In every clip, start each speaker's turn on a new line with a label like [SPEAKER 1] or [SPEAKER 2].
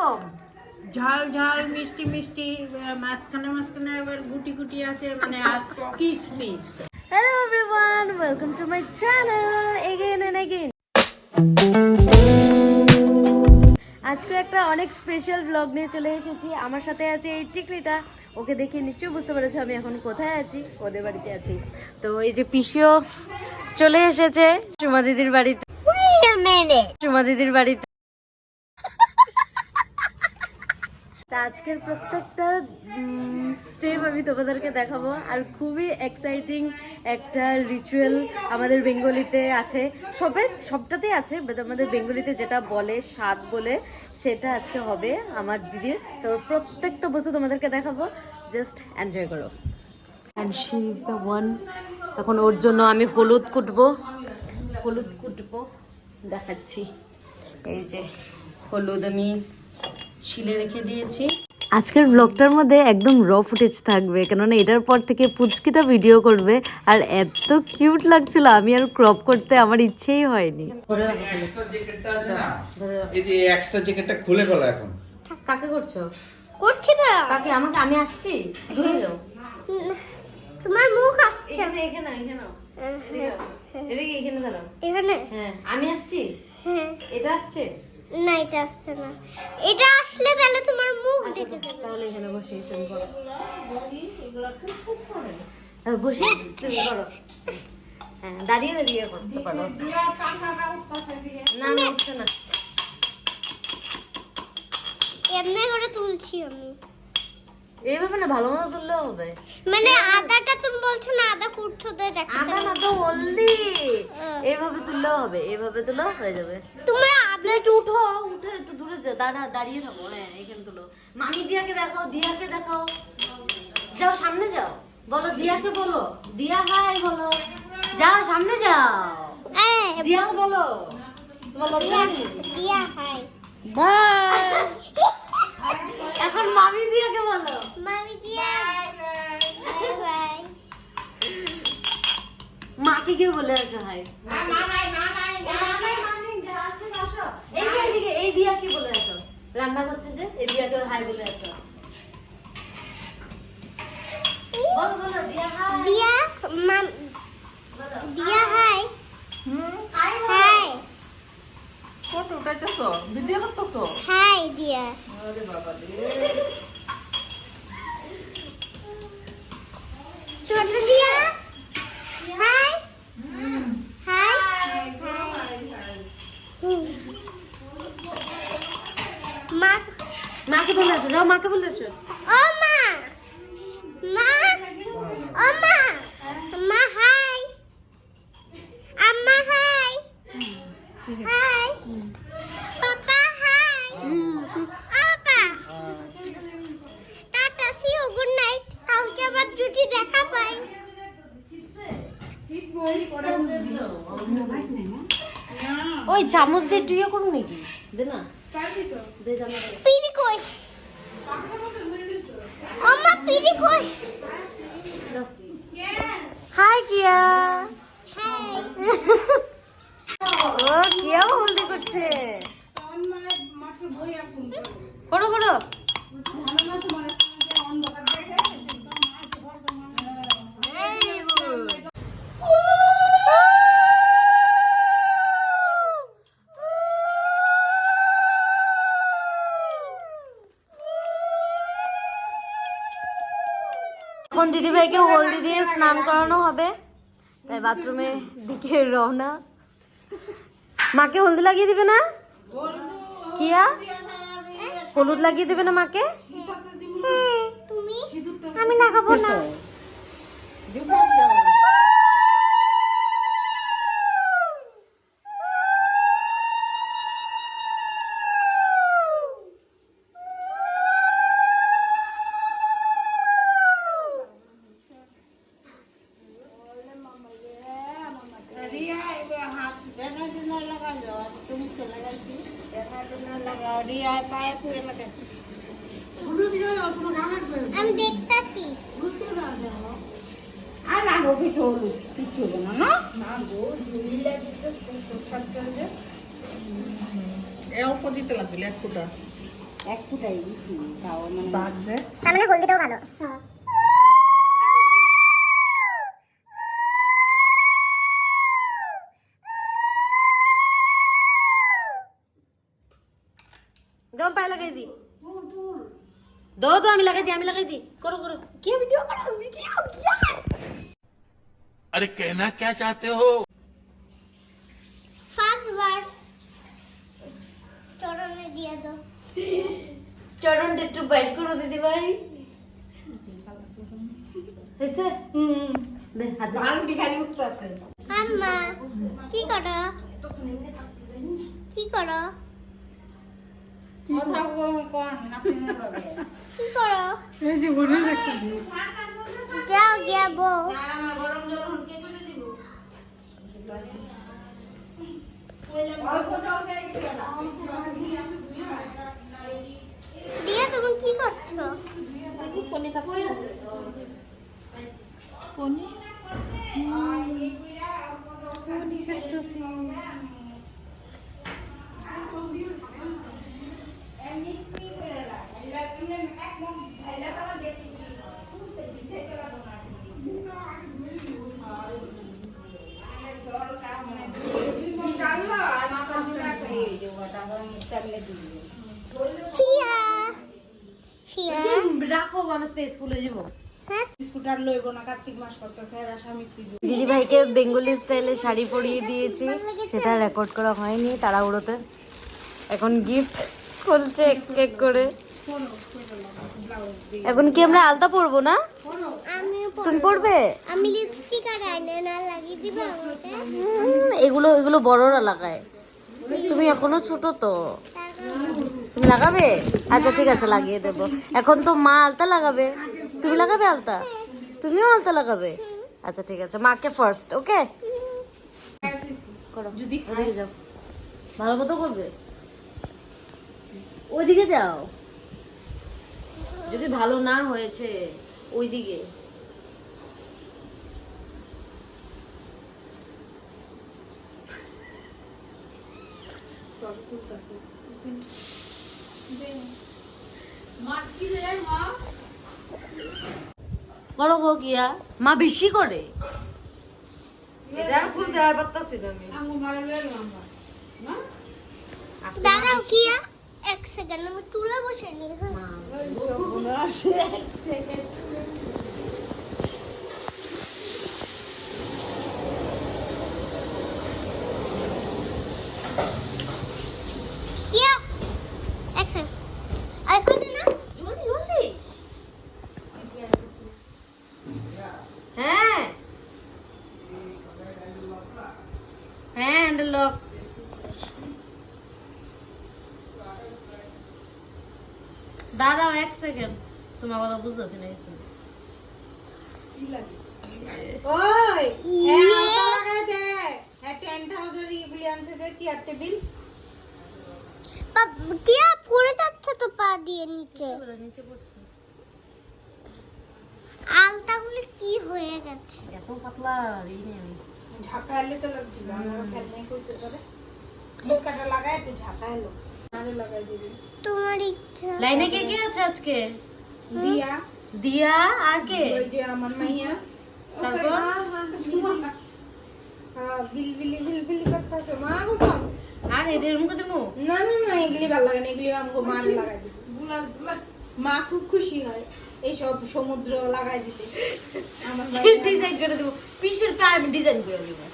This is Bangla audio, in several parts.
[SPEAKER 1] কীরকম
[SPEAKER 2] ঝাল ঝাল মিষ্টি মিষ্টি মাঝখানে মাঝখানে আবার গুটি গুটি আছে মানে আর কিসমিস।
[SPEAKER 1] Hello everyone welcome to my channel again and again আজকে একটা অনেক স্পেশাল ব্লগ নিয়ে চলে এসেছি। আমার সাথে আছে এই টিকলিটা। ওকে দেখে নিশ্চয়ই বুঝতে পেরেছ আমি এখন কোথায় আছি ওদের বাড়িতে আছি। তো এই যে পিসিও চলে এসেছে সুমা দিদির বাড়িতে। সুমা দিদির বাড়িতে। তা আজকের প্রত্যেকটা স্টেপ আমি তোমাদেরকে দেখাবো। আর খুবই এক্সাইটিং একটা রিচুয়াল আমাদের বেঙ্গলিতে আছে। সবে, সবটাতেই আছে বাট আমাদের বেঙ্গলিতে যেটা বলে স্বাদ বলে, সেটা আজকে হবে আমার দিদির। তো প্রত্যেকটা বস্তু তোমাদেরকে দেখাবো। জাস্ট এনজয় করো। And she is the one এখন ওর জন্য আমি হলুদ কুটবো। হলুদ কুটবো, দেখাচ্ছি। এই যে, হলুদ আমি ছিলে রেখে দিয়েছি। আজকের ব্লগটার মধ্যে একদম র ফুটেজ থাকবে কেননা এটার পর থেকে পুচকিটা ভিডিও করবে আর এত কিউট লাগছিল আমি আর ক্রপ করতে আমার ইচ্ছেই হয়নি। ধরে রাখো তাহলে।
[SPEAKER 3] এক্সট্রা জ্যাকেটটা আছে না?
[SPEAKER 1] ধরে রাখো।
[SPEAKER 3] এই যে এক্সট্রা জ্যাকেটটা খুলে ফেলো এখন।
[SPEAKER 1] কাকে করছ?
[SPEAKER 4] করছি না
[SPEAKER 1] কাকে? আমাকে আমি আসছি? যাও।
[SPEAKER 4] তোমার মুখ আসছে।
[SPEAKER 1] এখানে এখানে এখানে এদিকে এদিকে এখানে দাঁড়াও।
[SPEAKER 4] এখানে।
[SPEAKER 1] হ্যাঁ আমি আসছি?
[SPEAKER 4] হ্যাঁ।
[SPEAKER 1] এটা আসছে?
[SPEAKER 4] না এটা আসছে না। এটা আসলে তাহলে তোমার মুখ দেখে
[SPEAKER 1] তাহলে এখানে বসে তুমি করো বসে তুমি করো হ্যাঁ দাঁড়িয়ে দাঁড়িয়ে করতে পারো। না না উঠছে না।
[SPEAKER 4] এমনি করে তুলছি আমি।
[SPEAKER 1] এইভাবে না ভালো মতো তুললেও হবে।
[SPEAKER 4] মানে আদাটা তুমি বলছো না আদা কুটছো তো দেখো
[SPEAKER 1] আদা না। তো হলদি
[SPEAKER 4] হ্যাঁ।
[SPEAKER 1] এইভাবে তুললেও হবে এইভাবে তুলো হয়ে যাবে।
[SPEAKER 4] তোমার
[SPEAKER 1] একটু উঠো উঠে একটু দূরে যা দাঁড়া দাঁড়িয়ে থাকো হ্যাঁ এখানে তুলো মামি দিয়াকে দেখাও দিয়াকে দেখাও যাও সামনে যাও বলো দিয়াকে বলো দিয়া হাই বলো যাও সামনে যাও
[SPEAKER 4] হ্যাঁ
[SPEAKER 1] দিয়াকে বলো?
[SPEAKER 4] দিয়া হাই
[SPEAKER 1] এখন মামি দিয়াকে বলো
[SPEAKER 4] মামি দিয়া বাই বাই
[SPEAKER 1] মাকে কে বলে আসো হাই এই দিয়াকে বলে আসো? রান্না করছে যে এই দিয়াকে হাই বলে আসো। বলো বলো দিয়া
[SPEAKER 4] hi. Diya
[SPEAKER 1] mum
[SPEAKER 4] Diya hi.
[SPEAKER 1] Hi
[SPEAKER 4] hi.
[SPEAKER 2] Photo উঠাইতেছো? Video করতেছো?
[SPEAKER 4] হাই দিয়া
[SPEAKER 2] আরে বাবা
[SPEAKER 4] ছোট দিয়া
[SPEAKER 1] বলে আসো যাও মাকে বলে আসো
[SPEAKER 4] ও মা মা ও মা মা হাই। আম্মা hi. Hi. Papa hi. Papa tata see you good night কালকে আবার যদি দেখা পাই।
[SPEAKER 1] ওই চামচ দিয়ে তুইও করু নাকি? দে না। দে হাই কিয়া ও কিয়াও হলদি করছে। করো করো। Very ভাইকে হলদি দিয়ে স্নান করানো হবে। তাই বাথরুমে দিকে রওনা। মাকে হলদি লাগিয়ে দিবে না? কিয়া? হলুদ লাগিয়ে দিবে না মাকে?
[SPEAKER 4] তুমি? আমি লাগাবো না। আমি দেখতাছি।
[SPEAKER 2] আর লাগো কিছু হলুদ কিছু হবে না না? না গো ঝুলি লাগিতে সুস্বাদ করে এ অল্প দিতে লাগবে এক ফুটা। এক ফুটাই দিছি তাও মানে
[SPEAKER 4] তার মানে হলদিটাও ভালো।
[SPEAKER 1] দাও পায়ে লাগাই দি দো দো আমি লাগাই দিই আমি লাগাই দিই করো করো কি ভিডিও করো ভিডিও
[SPEAKER 5] अरे कहना क्या चाहते हो
[SPEAKER 4] ফার্স্ট বার চরণে দিয়ে দাও
[SPEAKER 1] চরণটা একটু বাইট করো দিদি ভাই হয়েছে দে হাতে
[SPEAKER 2] বালুটি খালি উঠতেছে
[SPEAKER 4] আম্মা কি করো কি
[SPEAKER 2] কথা কোন লগে
[SPEAKER 4] কি করো? যাও গিয়া বউ।
[SPEAKER 2] আমার গরম জল হন কে করে দিব?
[SPEAKER 4] দিয়া তুমি কি করছ? ফিয়া ফিয়া
[SPEAKER 1] রাখো আমি স্পেস ফুল হয়ে যাব
[SPEAKER 4] হ্যাঁ
[SPEAKER 2] স্কুটার লইব না কার্তিক মাস করতেছে এরা স্বামী স্ত্রী
[SPEAKER 1] দিদি ভাইকে বেঙ্গলি স্টাইলে শাড়ি পরিয়ে দিয়েছি। সেটা রেকর্ড করা হয়নি তাড়াহুড়োতে। এখন গিফট খুলছে এক এক করে। এখন কি আমরা আলতা পরবো না? তুমি পরবে?
[SPEAKER 4] আমি লিপস্টিক আর আইলাইনার লাগিয়ে দিবে
[SPEAKER 1] এগুলো এগুলো বড়রা লাগায়। তুমি এখনও ছোট তো। তুমি লাগাবে? আচ্ছা ঠিক আছে লাগিয়ে দেবো। এখন তো মা আলতা লাগাবে। তুমি লাগাবে আলতা? তুমিও আলতা লাগাবে? আচ্ছা ঠিক আছে মাকে ফার্স্ট ওকে করো যদি যাও। ভালো মতো করবে? ওইদিকে যাও। যদি ভালো না হয়েছে ওইদিকে। করো গো গিয়া। মা বেশি করে।
[SPEAKER 4] দাঁড়াও কিয়া এক সেকেন্ড আমি তুলে বসে হ্যাঁ? কিয়া এক সেকেন্ড এখানে না
[SPEAKER 1] জলদি জলদি হ্যাঁ হ্যাঁ হ্যান্ডেল লক দাঁড়াও এক সেকেন্ড তোমার কথা বুঝতেছি না কিছু।
[SPEAKER 2] ওই হ্যাঁ হ্যাঁ টেন্ট হাউসের ইগুলি আনছে যে চেয়ার টেবিল
[SPEAKER 4] পা- কিয়া পড়ে যাচ্ছে তো পা দিয়ে নিচে?
[SPEAKER 1] ওরা নিচে পড়ছে?
[SPEAKER 4] আলতাগুলো কি হয়ে গেছে?
[SPEAKER 1] এত পাতলা আমি।
[SPEAKER 2] ঝাঁকা এলে তো লাগছিল আমার ফ্যান করতে পারে। লাগাই একটু ঝাঁকা এলো।
[SPEAKER 4] তোমার ইচ্ছা।
[SPEAKER 1] লাইনে কে কে আছে আজকে?
[SPEAKER 2] দিয়া।
[SPEAKER 1] দিয়া আর কে?
[SPEAKER 2] ওই যে আমার মাইয়া।
[SPEAKER 1] তারপর?
[SPEAKER 2] বিলবিলি বিলবিলি করতেছে। মা বুঝো
[SPEAKER 1] আর এদের রুম দেবো?
[SPEAKER 2] না না না এগুলি ভালো লাগে না। এগুলি আমাকে মার লাগাই দিবে। মা খুব খুশি হয় এইসব সমুদ্র লাগাই দিতে। আমার
[SPEAKER 1] ডিজাইন করে দেবো। পিসের পা আমি ডিজাইন করে দেবো।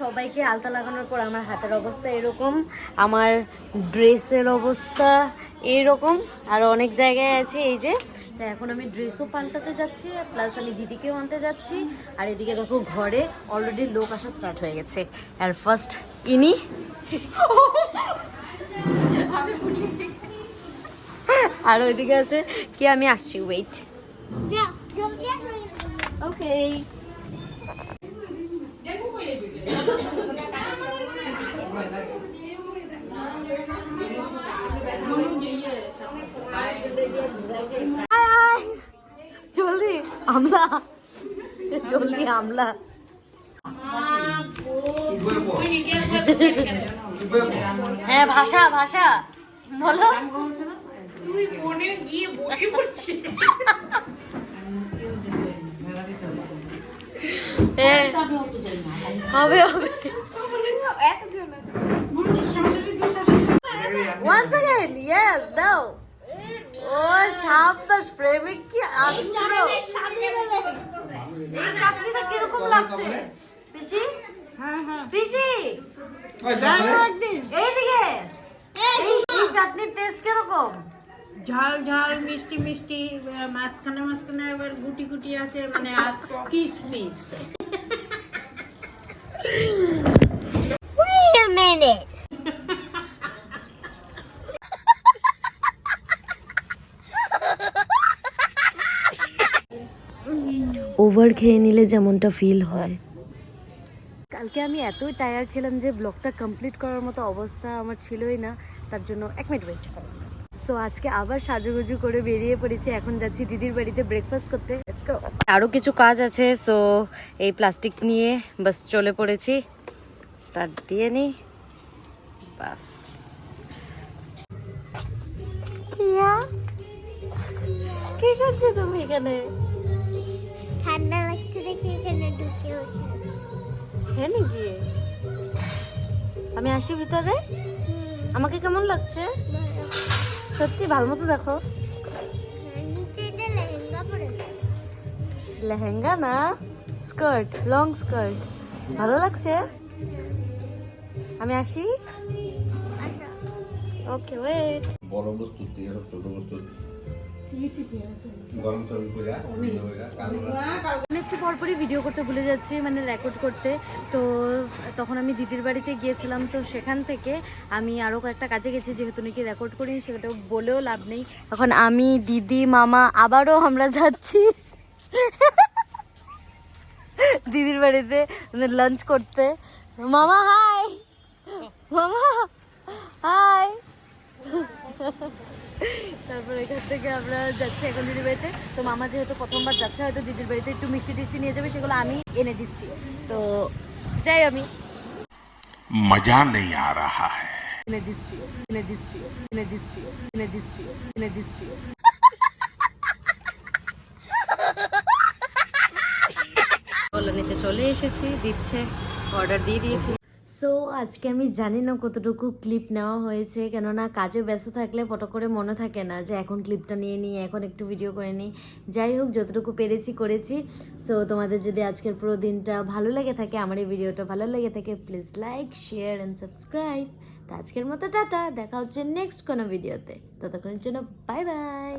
[SPEAKER 1] সবাইকে আলতা লাগানোর পর আমার হাতের অবস্থা এরকম আমার ড্রেসের অবস্থা এরকম আর অনেক জায়গায় আছে। এই যে তা এখন আমি ড্রেসও পাল্টাতে যাচ্ছি প্লাস আমি দিদিকেও আনতে যাচ্ছি। আর এদিকে দেখো ঘরে অলরেডি লোক আসা স্টার্ট হয়ে গেছে। আর ফার্স্ট ইনি আর ওইদিকে আছে কি আমি আসছি ওয়েট ওকে জলদি আমলা। জলদি আমলা। হ্যাঁ ভাষা ভাষা। বলো।
[SPEAKER 2] তুই ফোনে গিয়ে বসে পড়ছিস
[SPEAKER 1] হ্যাঁ। হবে হবে। Once again, yes, দাও। ও সাবাস প্রেমিক কি আসলো? এই চাটনিটা কীরকম লাগছে? পিসি? পিসি? এইদিকে এই এই চাটনির টেস্ট কীরকম?
[SPEAKER 2] ঝাল ঝাল মিষ্টি মিষ্টি মাঝখানে মাঝখানে আবার গুটি গুটি আছে মানে আর কিসমিস
[SPEAKER 4] Wait a minute.
[SPEAKER 1] ওভার খেয়ে নিলে যেমনটা ফিল হয়। কালকে আমি এতই টায়ার্ড ছিলাম যে ব্লগটা কমপ্লিট করার মতো অবস্থা আমার ছিলই না তার জন্য এক মিনিট ওয়েট সো আজকে আবার সাজুগুজু করে বেরিয়ে পড়েছি। এখন যাচ্ছি দিদির বাড়িতে ব্রেকফাস্ট করতে। আরও কিছু কাজ আছে সো এই প্লাস্টিক নিয়ে বাস চলে পড়েছি। স্টার্ট দিয়ে নি। বাস। কিয়া কি করছ তুমি এখানে?
[SPEAKER 4] ঠান্ডা লাগছে দেখে এখানে ঢুকে বসে আছি।
[SPEAKER 1] হ্যাঁ নাকি আমি আসি ভিতরে? আমাকে কেমন লাগছে? সত্যি ভালো মতো দেখো।
[SPEAKER 4] লেহেঙ্গা
[SPEAKER 1] লেহেঙ্গা না? স্কার্ট লং স্কার্ট ভালো লাগছে? আমি আসি? ওকে ওয়েট
[SPEAKER 3] বড় বস্তু থেকে সব ছোট বস্তু
[SPEAKER 1] একটু পরপরই ভিডিও করতে ভুলে যাচ্ছি মানে রেকর্ড করতে। তো তখন আমি দিদির বাড়িতে গিয়েছিলাম তো সেখান থেকে আমি আরও কয়েকটা কাজে গেছি যেহেতু নাকি রেকর্ড করিনি সেটা বলেও লাভ নেই। এখন আমি দিদি মামা আবারও আমরা যাচ্ছি। দিদির বাড়িতে লাঞ্চ করতে। মামা হাই মামা হাই তারপর এখান থেকে আমরা যাচ্ছি এখন দিদির বাড়িতে। তো মামা যেহেতু প্রথমবার যাচ্ছে হয়তো দিদির বাড়িতে একটু মিষ্টি টিষ্টি নিয়ে যাবে সেগুলো আমি এনে দিচ্ছি। তো যাই আমি।
[SPEAKER 5] মজা নেই আ রাহা হ্যায়।
[SPEAKER 1] এনে দিচ্ছি এনে দিচ্ছি এনে দিচ্ছি এনে দিচ্ছি এনে নিতে চলে এসেছি দিচ্ছে অর্ডার দিয়ে দিয়েছি। সো আজকে আমি জানি না কতটুকু ক্লিপ নেওয়া হয়েছে, কেননা কাজে ব্যস্ত থাকলে ফটো করে মনে থাকে না যে এখন ক্লিপটা নিয়ে নিই, এখন একটু ভিডিও করে নিই। যাই হোক, যতটুকু পেরেছি, করেছি। সো তোমাদের যদি আজকের পুরো দিনটা ভালো লেগে থাকে, আমার এই ভিডিওটা ভালো লেগে থাকে please like share and subscribe তো আজকের মতো টাটা, দেখা হচ্ছে নেক্সট কোনো ভিডিওতে ততক্ষণের জন্য বাই বাই